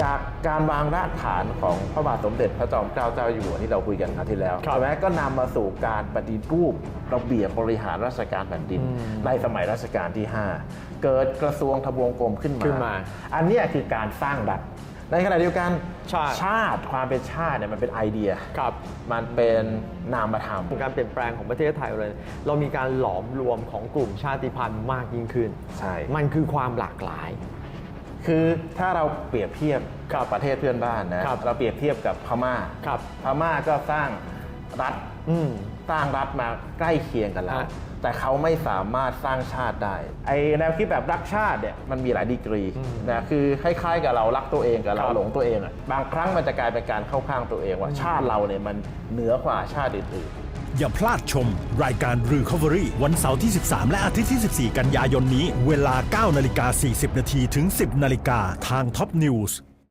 จากการวางรากฐานของพระบาทสมเด็จพระจอมเกล้าเจ้าอยู่หัวที่เราคุยกันคราวที่แล้วครับใช่ไหมก็นำมาสู่การปฏิรูประเบียบบริหารราชการแผ่นดินอืมในสมัยรัชกาลที่ 5 เกิดกระทรวงทบวงกรมขึ้นมาขึ้นมาอันเนี้ยคือการสร้างรัฐในขณะเดียวกันชาติชาติความเป็นชาติเนี่ยมันเป็นไอเดียครับมันเป็นนามธรรมการเปลี่ยนแปลงของประเทศไทยเลย เรามีการหลอมรวมของกลุ่มชาติพันธุ์มากยิ่งขึ้นใช่มันคือความหลากหลาย คือถ้าเราเปรียบเทียบกับประเทศเพื่อนบ้านนะครับเราเปรียบเทียบกับพม่าครับพม่าก็สร้างรัฐอืมสร้างรัฐมาใกล้เคียงกันแล้วฮะแต่เขาไม่สามารถสร้างชาติได้ ไอแนวคิดแบบรักชาติเนี่ยมันมีหลายดีกรีอืมนะคือคล้ายๆกับเรารักตัวเองกับเราครับหลงตัวเองอะบางครั้งมันจะกลายเป็นการเข้าข้างตัวเองว่าชาติเราเนี่ยมันเหนือกว่าชาติอื่นๆ อย่าพลาดชมรายการ Recovery วันเสาร์ที่ 13 และอาทิตย์ที่ 14 กันยายนนี้ เวลา 9 นาฬิกา 40 นาทีถึง 10 นาฬิกาทาง Top News